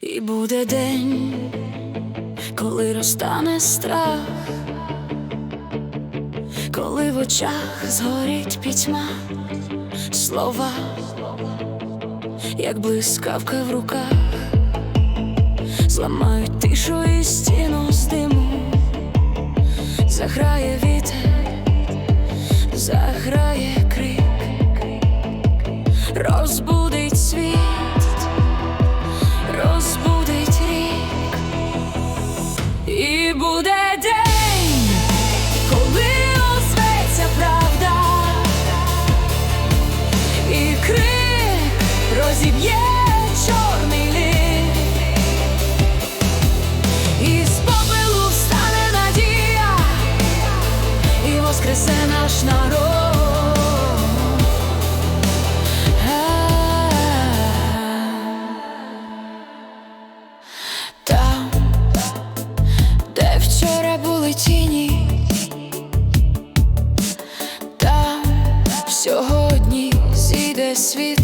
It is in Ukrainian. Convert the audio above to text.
І буде день, коли розтане страх, коли в очах згорить пітьма, слова, як блискавка в руках, зламають тишу і стіну з диму, заграє вітер, заграє крик, розбудить розіб'є чорний лід, і з попелу встане надія, і воскресе наш народ. Там, де вчора були тіні, сьогодні зійде світ.